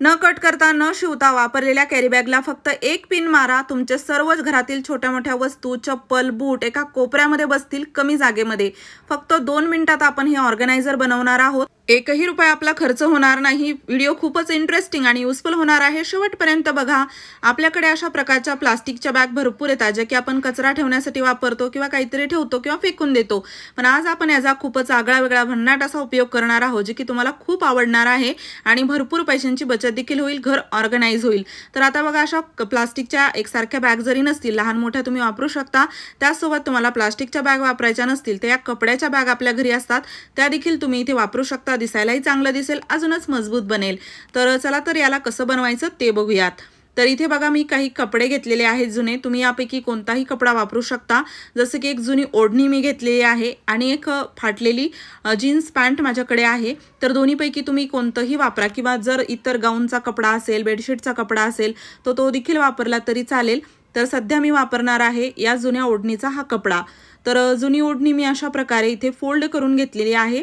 न कट करता न शिवता वापरलेल्या कॅरीबॅगला फक्त एक पिन मारा. तुमच्या सर्वच घरातील छोट्या मोठ्या वस्तू चप्पल बूट एका कोपऱ्यामध्ये बसतील कमी जागेमध्ये. फक्त दोन मिनिटात आपण हे ऑर्गनायझर बनवणार आहोत. एकही रुपया आपला खर्च होणार नाही. व्हिडिओ खूपच इंटरेस्टिंग आणि युजफुल होणार आहे. शेवटपर्यंत बघा आपल्याकडे अशा प्रकारच्या प्लास्टिकच्या बॅग भरपूर येतात ज्या की आपण कचरा ठेवण्यासाठी वापरतो किंवा काहीतरी ठेवतो किंवा फेकून देतो. पण आज आपण याचा खूपच आगळा वेगळा भन्नाट असा उपयोग करणार आहोत जे की तुम्हाला खूप आवडणार आहे आणि भरपूर पैशांची बचत देखील होईल घर ऑर्गनाईज होईल. तर आता बघा अशा प्लास्टिकच्या एकसारख्या बॅग जरी नसतील लहान मोठ्या तुम्ही वापरू शकता. त्याचसोबत तुम्हाला प्लास्टिकच्या बॅग वापरायच्या नसतील तर या कपड्याच्या बॅग आपल्या घरी असतात. त्या देखील तुम्ही इथे वापरू शकता. दिसायलाही चांगलं दिसेल अजूनच मजबूत बनेल. तर चला तर याला कसं बनवायचं ते बघूयात. तर इथे बघा मी काही कपडे घेतलेले आहेत जुने. तुम्ही यापैकी कोणताही कपडा वापरू शकता. जसं की एक जुनी ओढणी मी घेतलेली आहे आणि एक फाटलेली जीन्स पॅन्ट माझ्याकडे आहे. तर दोन्हीपैकी तुम्ही कोणतंही वापरा किंवा जर इतर गाऊनचा कपडा असेल बेडशीटचा कपडा असेल तर तो देखील वापरला तरी चालेल. तर सध्या मी वापरणार आहे या जुन्या ओढणीचा हा कपडा. तर जुनी ओढणी मी अशा प्रकारे इथे फोल्ड करून घेतलेली आहे.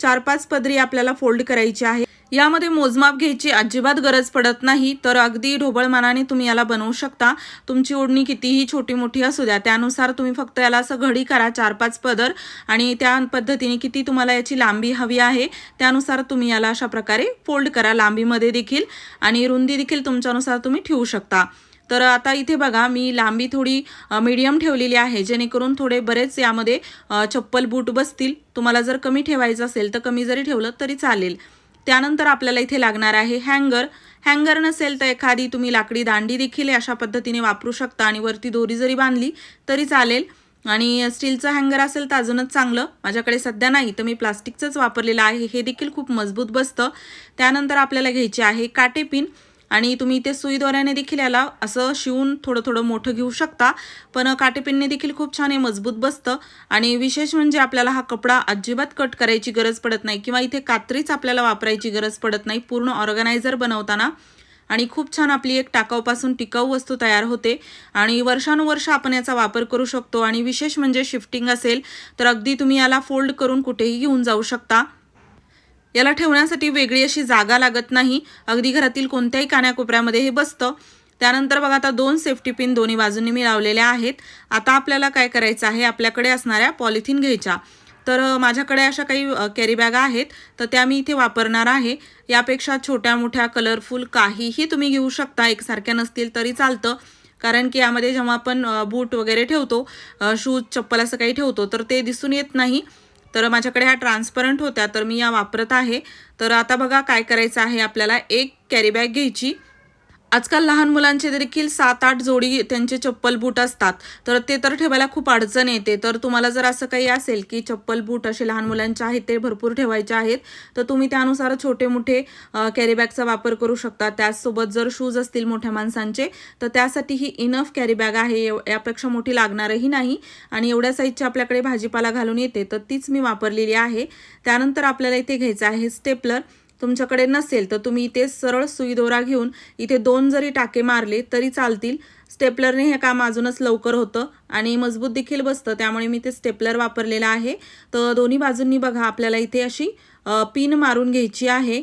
चार पाच पदरी आपल्याला फोल्ड करायची आहे. यामध्ये मोजमाप घ्यायची अजिबात गरज पडत नाही तर अगदी ढोबळमानाने तुम्ही याला बनवू शकता. तुमची ओढणी कितीही छोटी मोठी असू द्या त्यानुसार तुम्ही फक्त याला असं घडी करा चार पाच पदर. आणि त्या पद्धतीने किती तुम्हाला याची लांबी हवी आहे त्यानुसार तुम्ही याला अशा प्रकारे फोल्ड करा लांबीमध्ये देखील. आणि रुंदी देखील तुमच्यानुसार तुम्ही ठेवू शकता. तर आता इथे बघा मी लांबी थोडी मीडियम ठेवलेली आहे जेणेकरून थोडे बरेच यामध्ये चप्पल बूट बसतील. तुम्हाला जर कमी ठेवायचं असेल तर कमी जरी ठेवलं तरी चालेल. त्यानंतर आपल्याला इथे लागणार आहे हँगर. हँगर नसेल तर एखादी तुम्ही लाकडी दांडी देखील अशा पद्धतीने वापरू शकता आणि वरती दोरी जरी बांधली तरी चालेल. आणि स्टीलचं हँगर असेल तर अजूनच चांगलं. माझ्याकडे सध्या नाही तर मी प्लास्टिकचंच वापरलेलं आहे. हे देखील खूप मजबूत बसतं. त्यानंतर आपल्याला घ्यायचे आहे काटेपिन. आणि तुम्ही इथे सुई देखील याला असं शिवून थोडं थोडं मोठं घेऊ शकता. पण काटेपिनने देखील खूप छान हे मजबूत बसतं. आणि विशेष म्हणजे आपल्याला हा कपडा अजिबात कट करायची गरज पडत नाही किंवा इथे कात्रीच आपल्याला वापरायची गरज पडत नाही पूर्ण ऑर्गनायझर बनवताना. आणि खूप छान आपली एक टाकाऊपासून टिकाऊ वस्तू तयार होते. आणि वर्षानुवर्ष आपण याचा वापर करू शकतो. आणि विशेष म्हणजे शिफ्टिंग असेल तर अगदी तुम्ही याला फोल्ड करून कुठेही घेऊन जाऊ शकता. याला ठेवण्यासाठी वेगळी अशी जागा लागत नाही. अगदी घरातील कोणत्याही कान्याकोपऱ्यामध्ये हे बसतं. त्यानंतर बघा आता दोन सेफ्टी पिन दोन्ही बाजूंनी मी लावलेल्या आहेत. आता आपल्याला काय करायचं आहे? आपल्याकडे असणाऱ्या पॉलिथिन घ्यायच्या. तर माझ्याकडे अशा काही कॅरी बॅगा आहेत. तर त्या मी इथे वापरणार आहे. यापेक्षा छोट्या मोठ्या कलरफुल काहीही तुम्ही घेऊ शकता. एकसारख्या नसतील तरी चालतं. कारण की यामध्ये जेव्हा आपण बूट वगैरे ठेवतो शूज चप्पल असं काही ठेवतो तर ते दिसून येत नाही. तर माझ्याकडे ह्या ट्रान्सपरंट होत्या तर मी या वापरत आहे. तर आता बघा काय करायचं आहे आपल्याला. एक कॅरी बॅग घ्यायची. आजकाल लहान मुलांचे देखील सात आठ जोडी त्यांचे चप्पल बूट असतात. तर ते तर ठेवायला खूप अडचण येते. तर तुम्हाला जर असं काही असेल की चप्पल बूट असे लहान मुलांचे आहेत ते भरपूर ठेवायचे आहेत तर तुम्ही त्यानुसार छोटे मोठे कॅरीबॅगचा वापर करू शकता. त्याचसोबत जर शूज असतील मोठ्या माणसांचे तर त्यासाठी ही इनफ कॅरीबॅग आहे. यापेक्षा मोठी लागणारही नाही. आणि एवढ्या साईजची आपल्याकडे भाजीपाला घालून येते तर तीच मी वापरलेली आहे. त्यानंतर आपल्याला इथे घ्यायचं आहे स्टेपलर तुमच्याकडे नसेल तर तुम्ही इथे सरळ सुई दोरा घेऊन इथे दोन जरी टाके मारले तरी चालतील. स्टेपलरने हे काम अजूनच लवकर होतं आणि मजबूत देखील बसतं त्यामुळे मी ते स्टेपलर वापरलेलं आहे. तर दोन्ही बाजूंनी बघा आपल्याला इथे अशी पिन मारून घ्यायची आहे.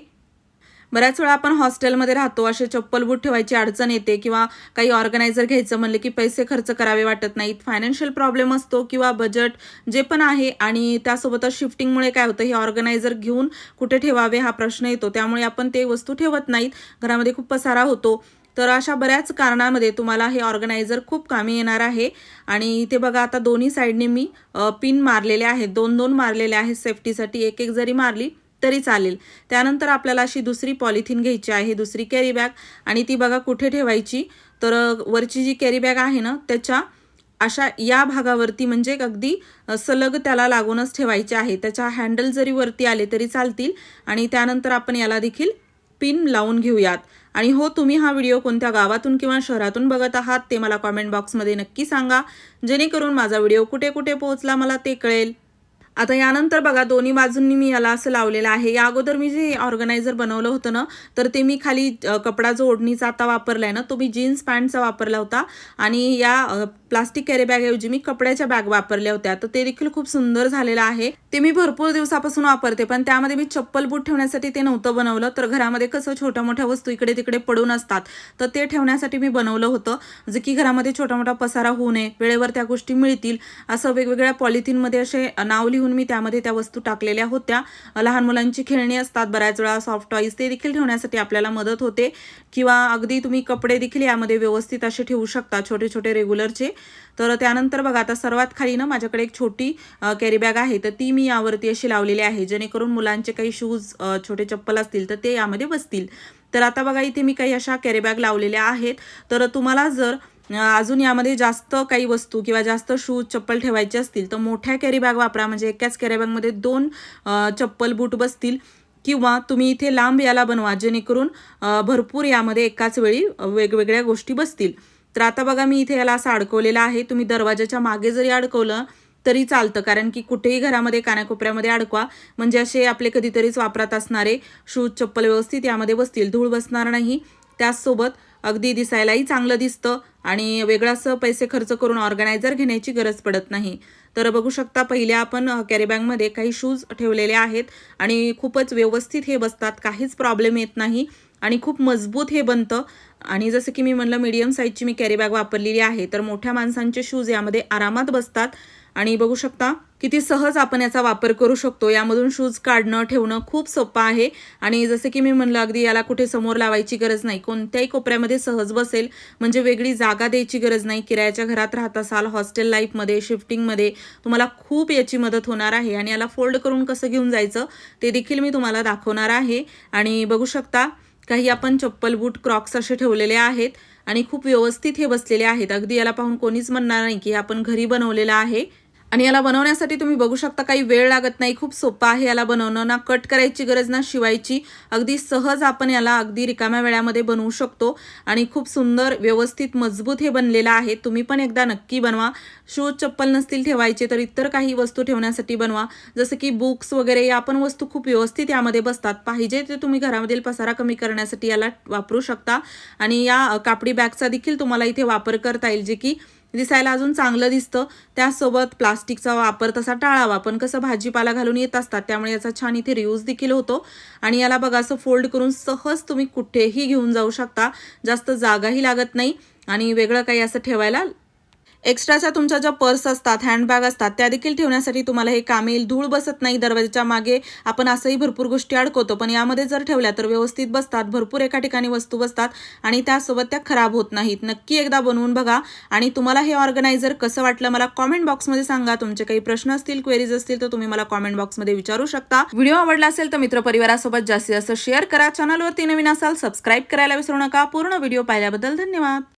बऱ्याच वेळा आपण हॉस्टेलमध्ये राहतो असे चप्पल बूट ठेवायची अडचण येते किंवा काही ऑर्गनायझर घ्यायचं म्हणलं की पैसे खर्च करावे वाटत नाहीत. फायनान्शियल प्रॉब्लेम असतो किंवा बजेट जे पण आहे आणि त्यासोबतच शिफ्टिंगमुळे काय होतं हे ऑर्गनायझर घेऊन कुठे ठेवावे हा प्रश्न येतो. त्यामुळे आपण ते वस्तू ठेवत नाहीत. घरामध्ये खूप पसारा होतो. तर अशा बऱ्याच कारणामध्ये तुम्हाला हे ऑर्गनायझर खूप कामी येणार आहे. आणि इथे बघा आता दोन्ही साईडने मी पिन मारलेले आहेत. दोन दोन मारलेले आहेत सेफ्टीसाठी एक एक जरी मारली तरी चालेल. त्यानंतर आपल्याला अशी दुसरी पॉलिथिन घ्यायची आहे दुसरी कॅरी बॅग आणि ती बघा कुठे ठेवायची? तर वरची जी कॅरी बॅग आहे ना त्याच्या अशा या भागावरती म्हणजे अगदी सलग त्याला लागूनच ठेवायचे आहे. त्याच्या हँडल जरी वरती आले तरी चालतील. आणि त्यानंतर आपण याला देखील पिन लावून घेऊयात. आणि हो तुम्ही हा व्हिडिओ कोणत्या गावातून किंवा शहरातून बघत आहात ते मला कॉमेंट बॉक्समध्ये नक्की सांगा. जेणेकरून माझा व्हिडिओ कुठे कुठे पोहोचला मला ते कळेल. आता यानंतर बघा दोन्ही बाजूंनी मी याला असं लावलेलं आहे. या अगोदर मी जे ऑर्गनायझर बनवलं होतं ना तर ते मी खाली कपडा जो ओढणीचा आता वापरला आहे ना तो मी जीन्स पॅन्टचा वापरला होता. आणि या प्लास्टिक कॅरी बॅगऐवजी मी कपड्याच्या बॅग वापरल्या होत्या. तर ते देखील खूप सुंदर झालेलं आहे. ते मी भरपूर दिवसापासून वापरते पण त्यामध्ये मी चप्पल बूट ठेवण्यासाठी ते नव्हतं बनवलं. तर घरामध्ये कसं छोट्या मोठ्या वस्तू इकडे तिकडे पडून असतात तर ते ठेवण्यासाठी मी बनवलं होतं. जे की घरामध्ये छोटा मोठा पसारा होऊ नये वेळेवर त्या गोष्टी मिळतील. असं वेगवेगळ्या पॉलिथिनमध्ये असे नाव लिहून मी त्यामध्ये त्या वस्तू टाकलेल्या होत्या. लहान मुलांची खेळणी असतात बऱ्याच वेळा सॉफ्ट टॉईज ते देखील ठेवण्यासाठी आपल्याला मदत होते. किंवा अगदी तुम्ही कपडे देखील यामध्ये व्यवस्थित असे ठेवू शकता छोटे छोटे रेग्युलरचे तर त्यानंतर बघा आता सर्वात खाली ना माझ्याकडे एक छोटी कॅरी बॅग आहे. तर ती मी यावरती अशी लावलेली आहे जेणेकरून मुलांचे काही शूज छोटे चप्पल असतील तर ते यामध्ये बसतील. तर आता बघा इथे मी काही अशा कॅरी बॅग लावलेल्या आहेत. तर तुम्हाला जर अजून यामध्ये जास्त काही वस्तू किंवा जास्त शूज चप्पल ठेवायचे असतील तर मोठ्या कॅरीबॅग वापरा. म्हणजे एकाच कॅरीबॅगमध्ये दोन चप्पल बूट बसतील किंवा तुम्ही इथे लांब याला बनवा जेणेकरून भरपूर यामध्ये एकाच वेळी वेगवेगळ्या गोष्टी बसतील. तर आता बघा मी इथे याला असं अडकवलेलं आहे. तुम्ही दरवाजाच्या मागे जरी अडकवलं तरी चालतं. कारण की कुठेही घरामध्ये कानाकोपऱ्यामध्ये अडकवा. म्हणजे असे आपले कधीतरीच वापरात असणारे शूज चप्पल व्यवस्थित यामध्ये बसतील. धूळ बसणार नाही. त्याचसोबत अगदी दिसायलाही चांगलं दिसतं आणि वेगळं असं पैसे खर्च करून ऑर्गनायझर घेण्याची गरज पडत नाही. तर बघू शकता पहिल्या आपण कॅरीबॅगमध्ये काही शूज ठेवलेले आहेत आणि खूपच व्यवस्थित हे बसतात. काहीच प्रॉब्लेम येत नाही आणि खूप मजबूत हे बनतं. आणि जसं की मी म्हणलं मीडियम साईजची मी कॅरीबॅग वापरलेली आहे. तर मोठ्या माणसांचे शूज यामध्ये आरामात बसतात. आणि बघू शकता किती सहज आपण याचा वापर करू शकतो. यामधून शूज काढणं ठेवणं खूप सोपं आहे. आणि जसं की मी म्हणलं अगदी याला कुठे समोर लावायची गरज नाही. कोणत्याही कोपऱ्यामध्ये सहज बसेल म्हणजे वेगळी जागा द्यायची गरज नाही. किरायाच्या घरात राहत असाल हॉस्टेल लाईफमध्ये शिफ्टिंगमध्ये तुम्हाला खूप याची मदत होणार आहे. आणि याला फोल्ड करून कसं घेऊन जायचं ते देखील मी तुम्हाला दाखवणार आहे. आणि बघू शकता काही आपण चप्पल बूट क्रॉक्स असे ठेवलेले आहेत. आणि खूप व्यवस्थित हे बसलेले आहेत. अगदी याला पाहून कोणीच म्हणणार नाही की हे आपण घरी बनवलेलं आहे. आणि याला बनवण्यासाठी तुम्ही बघू शकता काही वेळ लागत नाही. खूप सोपं आहे याला बनवणं. ना कट करायची गरज ना शिवायची. अगदी सहज आपण याला अगदी रिकाम्या वेळामध्ये बनवू शकतो. आणि खूप सुंदर व्यवस्थित मजबूत हे बनलेलं आहे. तुम्ही पण एकदा नक्की बनवा. शूज चप्पल नसतील ठेवायचे तर इतर काही वस्तू ठेवण्यासाठी बनवा. जसं की बुक्स वगैरे या पण वस्तू खूप व्यवस्थित यामध्ये बसतात. पाहिजे ते तुम्ही घरामधील पसारा कमी करण्यासाठी याला वापरू शकता. आणि या कापडी बॅगचा देखील तुम्हाला इथे वापर करता येईल. जे की दिसायला अजून चांगलं दिसतं. त्यासोबत प्लास्टिकचा वापर तसा टाळावा. पण कसं भाजीपाला घालून येत असतात त्यामुळे याचा छान इथे रियूज देखील होतो. आणि याला बघा असं फोल्ड करून सहज तुम्ही कुठेही घेऊन जाऊ शकता. जास्त जागाही लागत नाही. आणि वेगळं काही असं ठेवायला एक्स्ट्राचा तुमच्या ज्या पर्स असतात हँडबॅग असतात त्या देखील ठेवण्यासाठी तुम्हाला हे काम येईल धूळ बसत नाही दरवाजाच्या मागे. आपण असंही भरपूर गोष्टी अडकवतो पण यामध्ये जर ठेवल्या तर व्यवस्थित बसतात. भरपूर एका ठिकाणी वस्तू बसतात आणि त्यासोबत त्या खराब होत नाहीत. नक्की एकदा बनवून बघा. आणि तुम्हाला हे ऑर्गनायझर कसं वाटलं मला कॉमेंट बॉक्समध्ये सांगा. तुमचे काही प्रश्न असतील क्वेरीज असतील तर तुम्ही मला कॉमेंट बॉक्समध्ये विचारू शकता. व्हिडिओ आवडला असेल तर मित्रपरिवारासोबत जास्तीत जास्त शेअर करा. चॅनलवरती नवीन असाल सबस्क्राईब करायला विसरू नका. पूर्ण व्हिडिओ पाहिल्याबद्दल धन्यवाद.